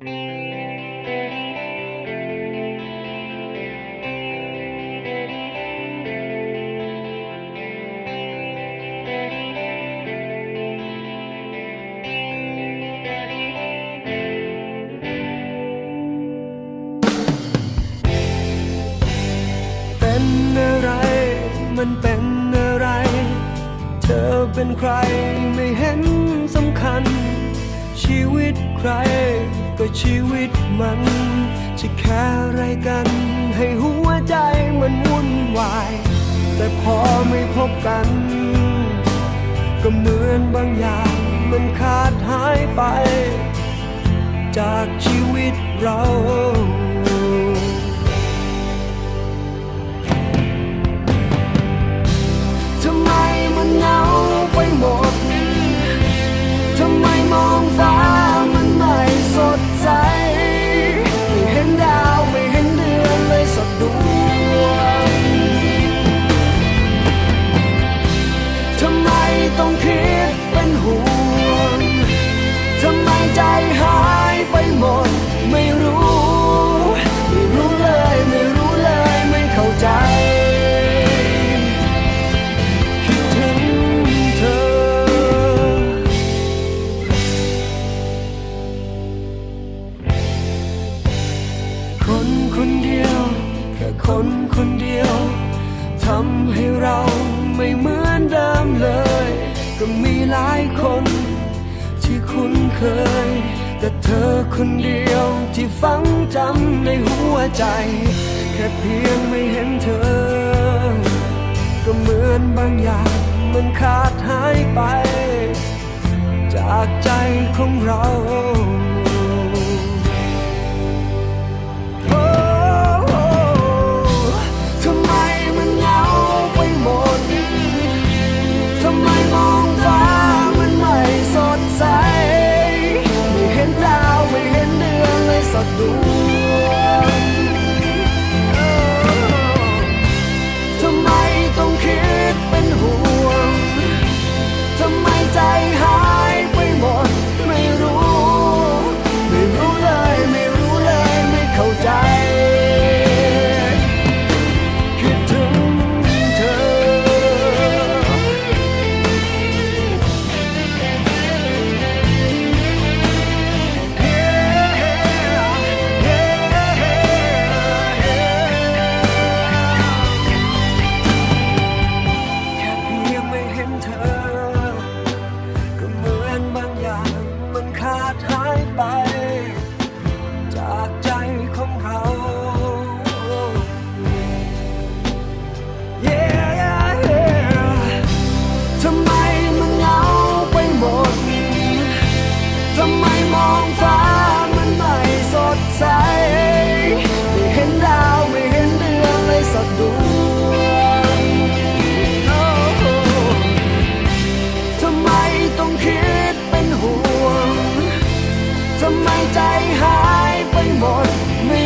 เป็นอะไร มันเป็นอะไร เธอเป็นใครไม่เห็นสำคัญ ชีวิตใคร ก็ชีวิตมัน จะแค่อะไรกัน ให้หัวใจมันวุ่นวาย แต่พอไม่พบกัน ก็เหมือนบางอย่างมันขาดหายไป จากชีวิตเรา ต้องคิดเป็นห่วงทำไมใจหายไปหมด ไม่รู้ ไม่รู้เลย ไม่รู้เลย ไม่เข้าใจ คิดถึงเธอ คนคนเดียว แค่คนคนเดียว ทำให้เราไม่เหมือนเดิมเลย ก็มีหลายคน ที่คุ้นเคย แต่เธอคนเดียวที่ฝังจำในหัวใจ แค่เพียงไม่เห็นเธอ ก็เหมือนบางอย่างมันขาดหายไป จากใจของเรา ห ใจหายไปหมดไม่